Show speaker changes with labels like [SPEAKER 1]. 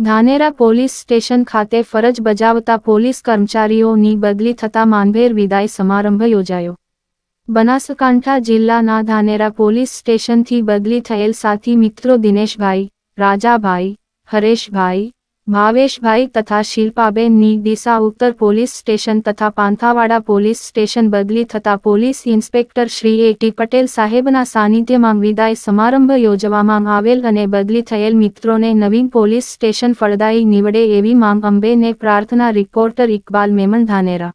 [SPEAKER 1] Dhanera police station ખાતે ફરજ બજાવતા પોલીસ કર્મચારીઓની બદલી થતા માનભેર વિદાય સમારંભ યોજાયો. બનાસકાંઠા જિલ્લાના ધાનેરા પોલીસ સ્ટેશનથી બદલી થયેલ સાથી મિત્રો દિનેશભાઈ, રાજાભાઈ, હરેશભાઈ ભાવેશભાઈ તથા શિલ્પાબેનની ડીસા ઉત્તર પોલીસ સ્ટેશન તથા પાંથાવાડા પોલીસ સ્ટેશન બદલી થતા police inspector Shri A T Patel સાહેબના સાનિધ્યમાં વિદાય સમારંભ યોજવામાં આવેલ અને બદલી થયેલ મિત્રોને નવીન પોલીસ સ્ટેશન ફળદાયી નીવડે એવી માંગ અંબેને પ્રાર્થના reporter Iqbal Memon Dhanera.